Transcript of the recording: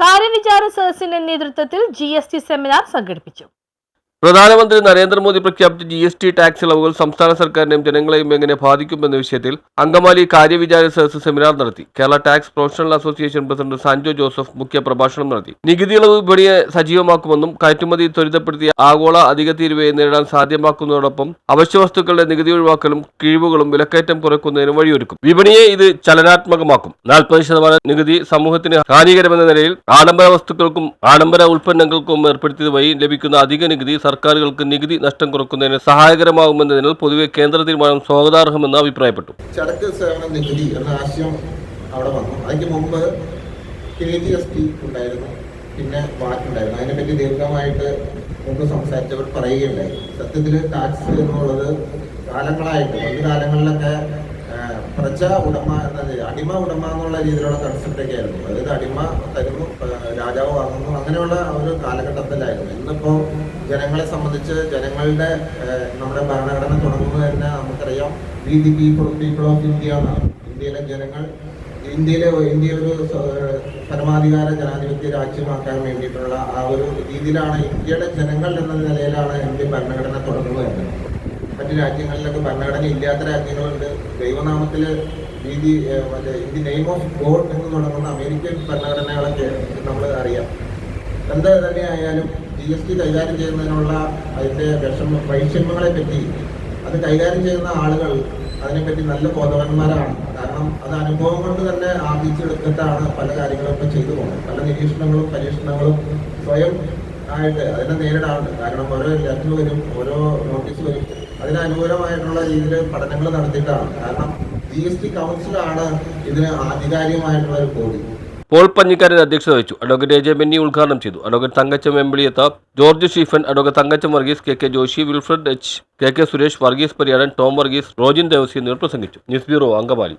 കാര്യവിചാര സദസ്സിന്റെ നേതൃത്വത്തിൽ G S T seminar സംഘടിപ്പിച്ചു പ്രധാനമന്ത്രി നരേന്ദ്രമോദി പ്രഖ്യാപിച്ച ജി എസ് ടി ടാക്സ് ഇളവുകൾ സംസ്ഥാന സർക്കാരിനെയും ജനങ്ങളെയും എങ്ങനെ ബാധിക്കുമെന്ന വിഷയത്തിൽ അങ്കമാലി കാര്യവിചാര സദസ് സെമിനാർ നടത്തി. Kerala tax professional association president Sanjo Joseph മുഖ്യ പ്രഭാഷണം നടത്തി. നികുതി ഇളവ് വിപണിയെ സജീവമാക്കുമെന്നും കയറ്റുമതി ത്വരിതപ്പെടുത്തിയ ആഗോള അധിക തീരുവയെ നേരിടാൻ സാധ്യമാക്കുന്നതോടൊപ്പം അവശ്യവസ്തുക്കളുടെ നികുതി ഒഴിവാക്കലും കിഴിവുകളും വിലക്കയറ്റം കുറയ്ക്കുന്നതിന് വഴിയൊരുക്കും. വിപണിയെ ഇത് ചലനാത്മകമാക്കും. നാൽപ്പത് ശതമാനം നികുതി സമൂഹത്തിന് ഹാനികരമെന്ന നിലയിൽ ആഡംബര വസ്തുക്കൾക്കും ആഡംബര ഉൽപ്പന്നങ്ങൾക്കും ഏർപ്പെടുത്തിയത് വഴി ലഭിക്കുന്ന അധിക നികുതി സർക്കാരുകൾക്ക് നികുതി നഷ്ടം കുറക്കുന്നതിന് സഹായകരമാകുമെന്നതിനാൽ പൊതുവെ കേന്ദ്ര തീരുമാനം സ്വാഗതാർഹമെന്ന് അഭിപ്രായപ്പെട്ടു. ചരക്ക് സേവന നികുതി എന്ന ആശയം അവിടെ വന്നു. അതിന് മുമ്പ് കെ ജി എസ് ടി ഉണ്ടായിരുന്നു. പിന്നെ വാറ്റ് ഉണ്ടായിരുന്നു. അതിനെപ്പറ്റി ദീർഘമായിട്ട് മുമ്പ് സംസാരിച്ചവർ പറയുകയുണ്ടായി. സത്യത്തിൽ ടാക്സ് എന്നുള്ളത് കാലങ്ങളായിട്ട് പണ്ട് കാലങ്ങളിലൊക്കെ പ്രജ ഉടമ എന്നത് അടിമ ഉടമ എന്നുള്ള രീതിയിലുള്ള കൺസെപ്റ്റൊക്കെ ആയിരുന്നു അതായത് അടിമ തരുന്നു രാജാവ് വാങ്ങുന്നു അങ്ങനെയുള്ള ഒരു കാലഘട്ടത്തിലായിരുന്നു. ഇന്നിപ്പോ ജനങ്ങളെ സംബന്ധിച്ച് ജനങ്ങളുടെ നമ്മുടെ ഭരണഘടന തുടങ്ങുന്നത് തന്നെ നമുക്കറിയാം. We the people people of India എന്നാണ്. ഇന്ത്യയിലെ ജനങ്ങൾ ഇന്ത്യയിലെ ഇന്ത്യ ഒരു പരമാധികാര ജനാധിപത്യ രാജ്യമാക്കാൻ വേണ്ടിയിട്ടുള്ള ആ ഒരു രീതിയിലാണ് ഇന്ത്യയുടെ ജനങ്ങൾ എന്ന നിലയിലാണ് ഇന്ത്യ ഭരണഘടന തുടങ്ങുന്നത്. മറ്റു രാജ്യങ്ങളിലൊക്കെ ഭരണഘടന ഇല്ലാത്ത രാജ്യങ്ങളുണ്ട്. ദൈവനാമത്തിൽ രീതി മറ്റേ in the name of God എന്ന് തുടങ്ങുന്ന അമേരിക്കൻ ഭരണഘടനകളൊക്കെ നമ്മൾ അറിയാം. എന്ത് തന്നെയായാലും ജി എസ് ടി കൈകാര്യം ചെയ്യുന്നതിനുള്ള അതിന്റെ വിഷമ വൈഷമ്യങ്ങളെ പറ്റി അത് കൈകാര്യം ചെയ്യുന്ന ആളുകൾ അതിനെപ്പറ്റി നല്ല ബോധവാന്മാരാണ്. കാരണം അത് അനുഭവം കൊണ്ട് തന്നെ ആർജിച്ചെടുത്തിട്ടാണ് പല കാര്യങ്ങളും ഇപ്പം ചെയ്തു പോകുന്നത്. പല നിരീക്ഷണങ്ങളും പരീക്ഷണങ്ങളും സ്വയം ആയിട്ട് അതിനെ നേരിടാറുണ്ട്. കാരണം ഓരോ ലെറ്റർ വരും ഓരോ നോട്ടീസ് വരും. അതിനനുകൂലമായിട്ടുള്ള രീതിയിൽ പഠനങ്ങൾ നടത്തിയിട്ടാണ്. കാരണം കൗൺസിലാണ് പോൾ പഞ്ഞിക്കാരൻ അധ്യക്ഷത വഹിച്ചു. അഡ്വക്കേറ്റ് എ ജെ ബെന്നി ഉദ്ഘാടനം ചെയ്തു. Advocate Thankachan Embiliyath George ഷീഫൻ advocate Thankachan Varghese K K Joshi Wilfred H K K Suresh Varghese Pariyadan Tom Varghese Rojin Devassy എന്നിവർ പ്രസംഗിച്ചു. News bureau Angamaly.